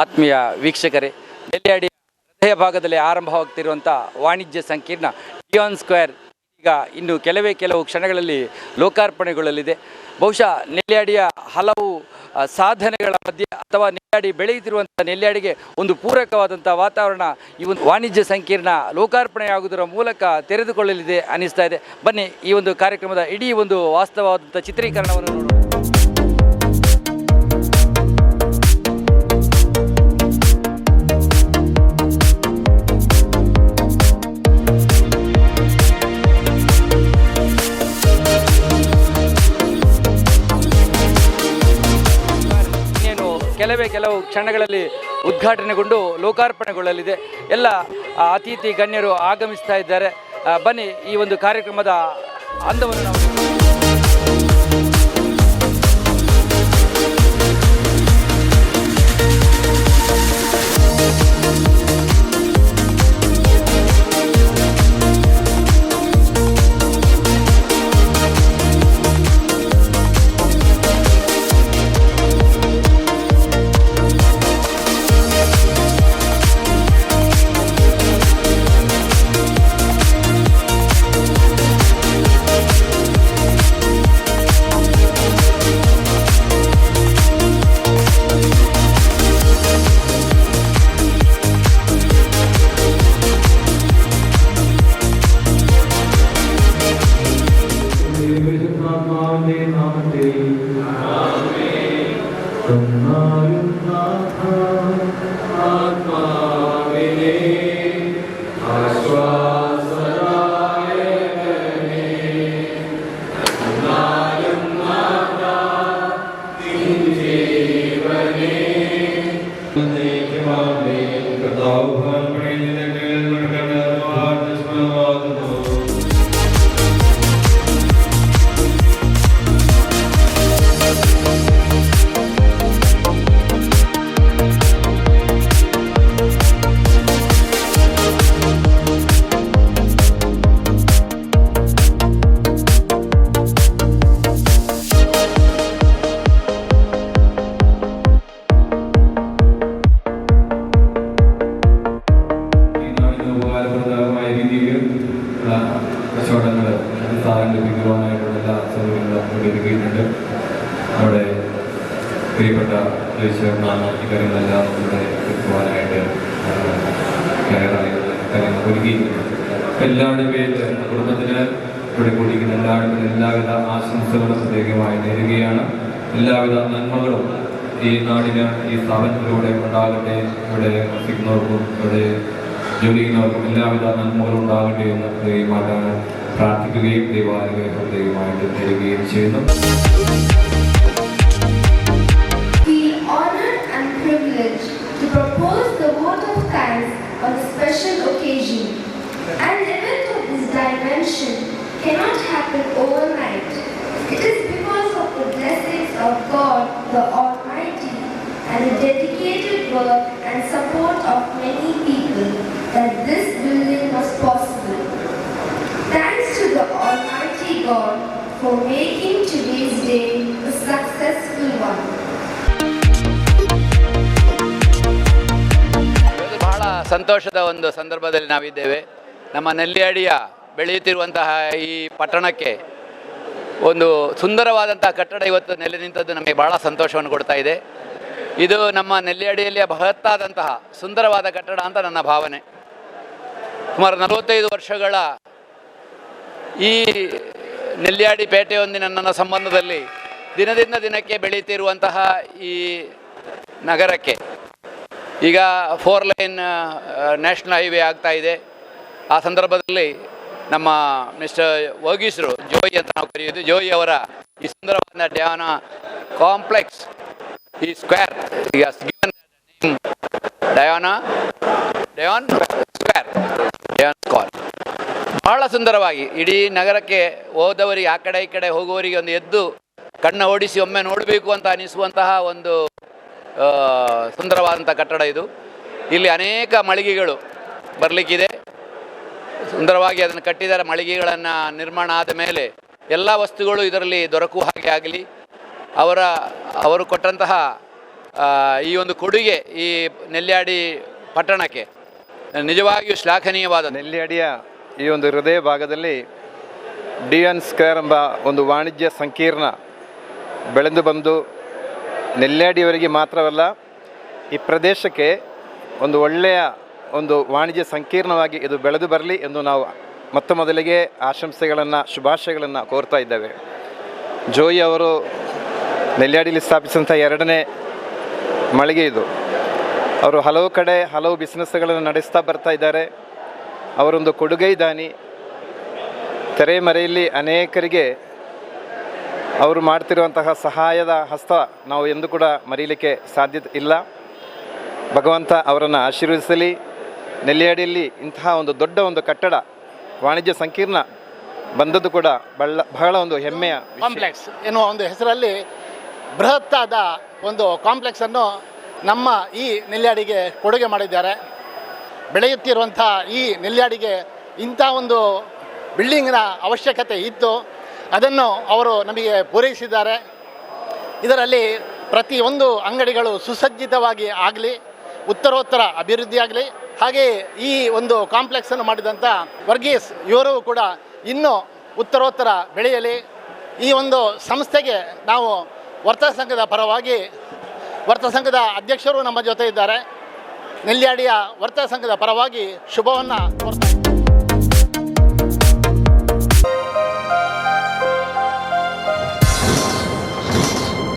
ಆತ್ಮೀಯ ವೀಕ್ಷಕರೇ ಡೆಲ್ಲಿಯಾಡಿ ಹೃದಯ ಭಾಗದಲ್ಲಿ ಆರಂಭವಾಗ್ತಿರುವಂಥ ವಾಣಿಜ್ಯ ಸಂಕೀರ್ಣ ಟಿಯಾನ್ ಸ್ಕ್ವೇರ್ ಈಗ ಇನ್ನು ಕೆಲವೇ ಕೆಲವು ಕ್ಷಣಗಳಲ್ಲಿ ಲೋಕಾರ್ಪಣೆಗೊಳ್ಳಲಿದೆ. ಬಹುಶಃ ನೆಲ್ಯಾಡಿಯ ಹಲವು ಸಾಧನೆಗಳ ಮಧ್ಯೆ ಅಥವಾ ನೆಲ್ಯಾಡಿ ಬೆಳೆಯುತ್ತಿರುವಂಥ ನೆಲ್ಯಾಡಿಗೆ ಒಂದು ಪೂರಕವಾದಂಥ ವಾತಾವರಣ ಈ ಒಂದು ವಾಣಿಜ್ಯ ಸಂಕೀರ್ಣ ಲೋಕಾರ್ಪಣೆಯಾಗುವುದರ ಮೂಲಕ ತೆರೆದುಕೊಳ್ಳಲಿದೆ ಅನ್ನಿಸ್ತಾ ಇದೆ. ಬನ್ನಿ ಈ ಒಂದು ಕಾರ್ಯಕ್ರಮದ ಇಡೀ ಒಂದು ವಾಸ್ತವವಾದಂಥ ಚಿತ್ರೀಕರಣವನ್ನು ನೋಡೋಣ. ಕೆಲವೇ ಕೆಲವು ಕ್ಷಣಗಳಲ್ಲಿ ಉದ್ಘಾಟನೆಗೊಂಡು ಲೋಕಾರ್ಪಣೆಗೊಳ್ಳಲಿದೆ. ಎಲ್ಲ ಅತಿಥಿ ಗಣ್ಯರು ಆಗಮಿಸ್ತಾ ಇದ್ದಾರೆ. ಬನ್ನಿ ಈ ಒಂದು ಕಾರ್ಯಕ್ರಮದ ಅಂದವನ್ನು കർത്താവ് ഭവൻ പണിയുന്ന കേൾക്കുന്ന പ്രിയപ്പെട്ട ഇക്കാര്യങ്ങളെല്ലാം ഇവിടെ എത്തുവാനായിട്ട് കാര്യങ്ങൾ ഒരുക്കിയിട്ടുണ്ട്. എല്ലാവരുടെയും പേരിൽ കുടുംബത്തിന് ഇവിടെ കൂടിയിരിക്കുന്ന എല്ലാവർക്കും എല്ലാവിധ ആശംസകളും പ്രത്യേകമായി നേരുകയാണ്. എല്ലാവിധ നന്മകളും ഈ നാടിന് ഈ സ്ഥാപനത്തിലൂടെ ഉണ്ടാകട്ടെ ഇവിടെ വസിക്കുന്നവർക്കും ഇവിടെ ജോലി ചെയ്യുന്നവർക്കും എല്ലാവിധ നന്മകളും ഉണ്ടാകട്ടെ എന്ന് ദൈവമായിട്ടാണ് പ്രാർത്ഥിക്കുകയും ദൈവാനുഗ്രഹം ദൈവമായിട്ട് തരികയും ചെയ്യുന്നു. Special occasion. An event of this dimension cannot happen overnight. It is because of the blessings of God the Almighty and the dedicated work and support of many people that this building was possible. Thanks to the Almighty God for making today's day a successful one. ಸಂತೋಷದ ಒಂದು ಸಂದರ್ಭದಲ್ಲಿ ನಾವಿದ್ದೇವೆ. ನಮ್ಮ ನೆಲ್ಲಿಯಾಡಿಯ ಬೆಳೆಯುತ್ತಿರುವಂತಹ ಈ ಪಟ್ಟಣಕ್ಕೆ ಒಂದು ಸುಂದರವಾದಂತಹ ಕಟ್ಟಡ ಇವತ್ತು ನೆಲೆ ನಿಂತದ್ದು ನಮಗೆ ಬಹಳ ಸಂತೋಷವನ್ನು ಕೊಡ್ತಾ ಇದೆ. ಇದು ನಮ್ಮ ನೆಲ್ಲಿಯಾಡಿಯಲ್ಲಿ ಬೃಹತ್ತಾದಂತಹ ಸುಂದರವಾದ ಕಟ್ಟಡ ಅಂತ ನನ್ನ ಭಾವನೆ. ಸುಮಾರು ನಲವತ್ತೈದು ವರ್ಷಗಳ ಈ ನೆಲ್ಲಿಯಾಡಿ ಪೇಟೆಯೊಂದಿನ ನನ್ನ ಸಂಬಂಧದಲ್ಲಿ ದಿನದಿಂದ ದಿನಕ್ಕೆ ಬೆಳೆಯುತ್ತಿರುವಂತಹ ಈ ನಗರಕ್ಕೆ ಈಗ ಫೋರ್ ಲೈನ್ ನ್ಯಾಷನಲ್ ಹೈವೇ ಆಗ್ತಾ ಇದೆ. ಆ ಸಂದರ್ಭದಲ್ಲಿ ನಮ್ಮ ಮಿಸ್ಟರ್ ವಗೀಶರು ಜೋಯಿ ಅಂತ ನಾವು ಕರೆಯೋದು ಜೋಯಿ ಅವರ ಈ ಸುಂದರವಾದ ಡ್ಯಾನ ಕಾಂಪ್ಲೆಕ್ಸ್ ಈ ಸ್ಕ್ವೇರ್ ಈಗ ಡಯಾನ ಡಯಾನ್ ಸ್ಕ್ವೇರ್ ಡಯಾನ್ ಕಾಲ್ ಬಹಳ ಸುಂದರವಾಗಿ ಇಡೀ ನಗರಕ್ಕೆ ಹೋದವರಿಗೆ, ಆ ಕಡೆ ಈ ಕಡೆ ಹೋಗುವವರಿಗೆ ಒಂದು ಎದ್ದು ಕಣ್ಣು ಓಡಿಸಿ ಒಮ್ಮೆ ನೋಡಬೇಕು ಅಂತ ಅನಿಸುವಂತಹ ಒಂದು ಸುಂದರವಾದಂಥ ಕಟ್ಟಡ ಇದು. ಇಲ್ಲಿ ಅನೇಕ ಮಳಿಗೆಗಳು ಬರಲಿಕ್ಕಿದೆ. ಸುಂದರವಾಗಿ ಅದನ್ನು ಕಟ್ಟಿದ್ದಾರೆ. ಮಳಿಗೆಗಳನ್ನು ನಿರ್ಮಾಣ ಆದ ಮೇಲೆ ಎಲ್ಲ ವಸ್ತುಗಳು ಇದರಲ್ಲಿ ದೊರಕುವ ಹಾಗೆ ಆಗಲಿ. ಅವರ, ಅವರು ಕೊಟ್ಟಂತಹ ಈ ಒಂದು ಕೊಡುಗೆ ಈ ನೆಲ್ಯಾಡಿ ಪಟ್ಟಣಕ್ಕೆ ನಿಜವಾಗಿಯೂ ಶ್ಲಾಘನೀಯವಾದ ನೆಲ್ಯಾಡಿಯ ಈ ಒಂದು ಹೃದಯ ಭಾಗದಲ್ಲಿ ಡಿ ಎನ್ ಸ್ಕ್ವೇರ್ ಎಂಬ ಒಂದು ವಾಣಿಜ್ಯ ಸಂಕೀರ್ಣ ಬೆಳೆದು ಬಂದು ನೆಲ್ಯಾಡಿಯವರಿಗೆ ಮಾತ್ರವಲ್ಲ, ಈ ಪ್ರದೇಶಕ್ಕೆ ಒಂದು ಒಳ್ಳೆಯ ಒಂದು ವಾಣಿಜ್ಯ ಸಂಕೀರ್ಣವಾಗಿ ಇದು ಬೆಳೆದು ಬರಲಿ ಎಂದು ನಾವು ಮೊತ್ತ ಮೊದಲಿಗೆ ಆಶಂಸೆಗಳನ್ನು, ಶುಭಾಶಯಗಳನ್ನು ಕೋರ್ತಾ ಇದ್ದೇವೆ. ಜೋಯಿ ಅವರು ನೆಲ್ಲಾಡಿಯಲ್ಲಿ ಸ್ಥಾಪಿಸಿದಂಥ ಎರಡನೇ ಮಳಿಗೆ ಇದು. ಅವರು ಹಲವು ಕಡೆ ಹಲವು ಬಿಸ್ನೆಸ್ಗಳನ್ನು ನಡೆಸ್ತಾ ಬರ್ತಾ ಇದ್ದಾರೆ. ಅವರೊಂದು ಕೊಡುಗೈ ದಾನಿ. ತೆರೆಮರೆಯಲ್ಲಿ ಅನೇಕರಿಗೆ ಅವರು ಮಾಡ್ತಿರುವಂತಹ ಸಹಾಯದ ಹಸ್ತ ನಾವು ಎಂದು ಕೂಡ ಮರೀಲಿಕ್ಕೆ ಸಾಧ್ಯತೆ ಇಲ್ಲ. ಭಗವಂತ ಅವರನ್ನು ಆಶೀರ್ವದಿಸಲಿ. ನೆಲ್ಲಿಯಾಡಿಯಲ್ಲಿ ಇಂತಹ ಒಂದು ದೊಡ್ಡ ಒಂದು ಕಟ್ಟಡ ವಾಣಿಜ್ಯ ಸಂಕೀರ್ಣ ಬಂದದ್ದು ಕೂಡ ಬಹಳ ಬಹಳ ಒಂದು ಹೆಮ್ಮೆಯ ಕಾಂಪ್ಲೆಕ್ಸ್ ಎನ್ನುವ ಒಂದು ಹೆಸರಲ್ಲಿ ಬೃಹತ್ತಾದ ಒಂದು ಕಾಂಪ್ಲೆಕ್ಸನ್ನು ನಮ್ಮ ಈ ನೆಲ್ಯಾಡಿಗೆ ಕೊಡುಗೆ ಮಾಡಿದ್ದಾರೆ. ಬೆಳೆಯುತ್ತಿರುವಂಥ ಈ ನೆಲ್ಯಾಡಿಗೆ ಇಂಥ ಒಂದು ಬಿಲ್ಡಿಂಗಿನ ಅವಶ್ಯಕತೆ ಇತ್ತು. ಅದನ್ನು ಅವರು ನಮಗೆ ಪೂರೈಸಿದ್ದಾರೆ ಇದರಲ್ಲಿ ಪ್ರತಿಯೊಂದು ಅಂಗಡಿಗಳು ಸುಸಜ್ಜಿತವಾಗಿ ಆಗಲಿ, ಉತ್ತರೋತ್ತರ ಅಭಿವೃದ್ಧಿ ಆಗಲಿ ಹಾಗೆಯೇ ಈ ಒಂದು ಕಾಂಪ್ಲೆಕ್ಸನ್ನು ಮಾಡಿದಂಥ ವರ್ಗೀಸ್ ಇವರು ಕೂಡ ಇನ್ನೂ ಉತ್ತರೋತ್ತರ ಬೆಳೆಯಲಿ ಈ ಒಂದು ಸಂಸ್ಥೆಗೆ ನಾವು ವರ್ತ ಸಂಘದ ಪರವಾಗಿ ವರ್ತ ಸಂಘದ ಅಧ್ಯಕ್ಷರು ನಮ್ಮ ಜೊತೆ ಇದ್ದಾರೆ ನೆಲ್ಯಾಡಿಯ ವರ್ತ ಸಂಘದ ಪರವಾಗಿ ಶುಭವನ್ನು ಕೋರ್ತಾ.